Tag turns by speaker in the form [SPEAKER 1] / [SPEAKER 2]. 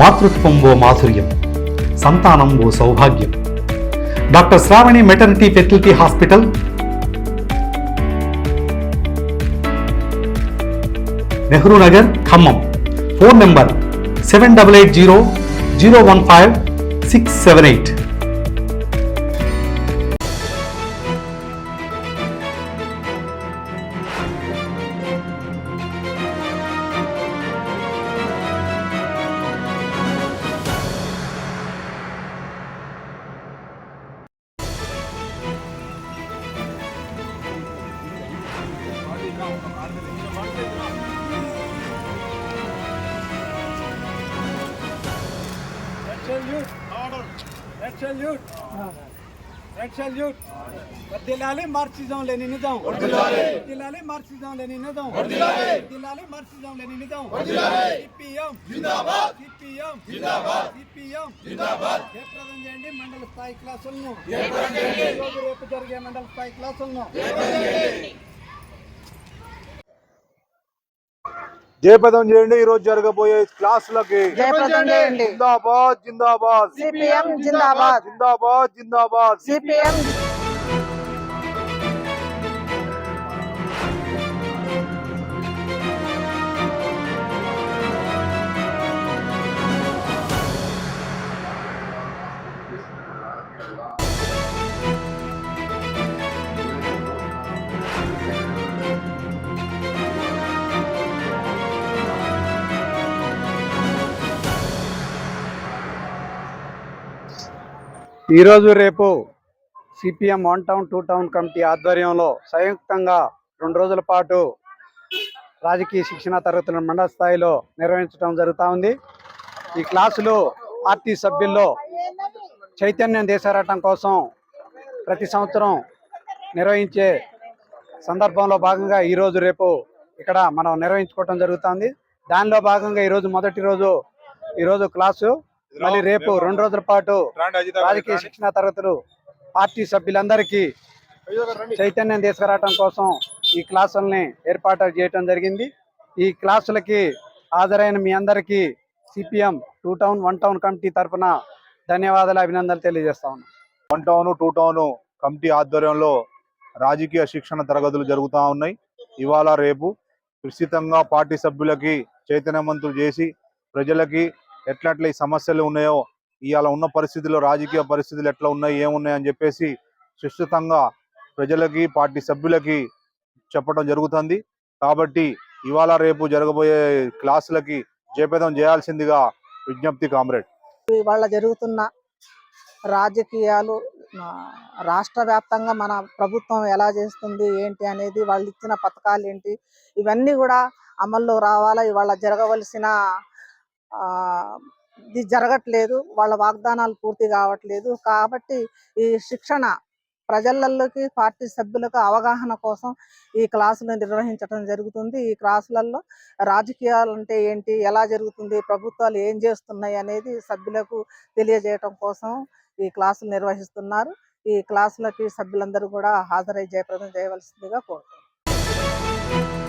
[SPEAKER 1] మాతృత్వం ఓ మాధుర్యం సంతానం ఓ సౌభాగ్యం doctor Sravani maternity fertility hospital Nehru Nagar Khammam phone number seven double eight zero zero one five six seven
[SPEAKER 2] eight Salute. Red salute. వర్ధిల్లాలి Marxism Leninism వర్ధిల్లాలి Marxism Leninism వర్ధిల్లాలి Marxism Leninism CPM. జిందాబాద్. CPM. జిందాబాద్. CPM. జిందాబాద్. జయప్రదం చేయండి మండల స్థాయి క్లాసులను. రేపు జరిగే మండల స్థాయి క్లాసులను.
[SPEAKER 3] జయప్రదం చేయండి ఈ రోజు జరగబోయే క్లాసులకి.
[SPEAKER 4] జయప్రదం చేయండి.
[SPEAKER 3] జిందాబాద్ జిందాబాద్.
[SPEAKER 4] జిందాబాద్
[SPEAKER 3] జిందాబాద్.
[SPEAKER 4] సిపిఎం
[SPEAKER 2] ఈరోజు రేపు CPM one town two town committee ఆధ్వర్యంలో సంయుక్తంగా రెండు రోజుల పాటు రాజకీయ శిక్షణ తరగతులను మండల స్థాయిలో నిర్వహించడం జరుగుతూ ఉంది. ఈ క్లాసులు పార్టీ సభ్యుల్లో చైతన్యం దేశారాటం కోసం ప్రతి సంవత్సరం నిర్వహించే సందర్భంలో భాగంగా ఈరోజు రేపు ఇక్కడ మనం నిర్వహించుకోవటం జరుగుతుంది దానిలో భాగంగా ఈరోజు మొదటి రోజు ఈరోజు క్లాసు మళ్ళీ రేపు రెండు రోజుల పాటు రాజకీయ శిక్షణ తరగతులు పార్టీ సభ్యులందరికీ చైతన్యం తీసుకురావడం కోసం ఈ క్లాసుల్ని ఏర్పాటు చేయటం జరిగింది. ఈ క్లాసులకి హాజరైన మీ అందరికీ CPM two town one town committee తరఫున ధన్యవాదాలు అభినందనలు తెలియజేస్తా ఉన్నాం.
[SPEAKER 3] One town two town committee ఆధ్వర్యంలో రాజకీయ శిక్షణ తరగతులు జరుగుతూ ఉన్నాయి. ఇవాళ రేపు విస్తృతంగా పార్టీ సభ్యులకి చైతన్యవంతులు చేసి ప్రజలకి ఎట్లా ఈ సమస్యలు ఉన్నాయో ఇవాళ ఉన్న పరిస్థితుల్లో రాజకీయ పరిస్థితులు ఎట్లా ఉన్నాయి ఏమున్నాయి అని చెప్పేసి సుస్థితంగా ప్రజలకి పార్టీ సభ్యులకి చెప్పడం జరుగుతుంది. కాబట్టి ఇవాళ రేపు జరగబోయే క్లాసులకి జయపేదం చేయాల్సిందిగా విజ్ఞప్తి కామ్రేడ్.
[SPEAKER 4] ఇవాళ జరుగుతున్న రాజకీయాలు రాష్ట్ర వ్యాప్తంగా మన ప్రభుత్వం ఎలా చేస్తుంది ఏంటి అనేది వాళ్ళు ఇచ్చిన పథకాలు ఏంటి ఇవన్నీ కూడా అమల్లో రావాలా ఇవాళ జరగవలసిన ఇది జరగట్లేదు వాళ్ళ వాగ్దానాలు పూర్తి కావట్లేదు. కాబట్టి ఈ శిక్షణ ప్రజలలోకి పార్టీ సభ్యులకు అవగాహన కోసం ఈ క్లాసులు నిర్వహించడం జరుగుతుంది. ఈ క్లాసులలో రాజకీయాలు అంటే ఏంటి ఎలా జరుగుతుంది ప్రభుత్వాలు ఏం చేస్తున్నాయి అనేది సభ్యులకు తెలియజేయటం కోసం ఈ క్లాసులు నిర్వహిస్తున్నారు. ఈ క్లాసులకి సభ్యులందరూ కూడా హాజరై జయప్రదం చేయవలసిందిగా కోరుతున్నాను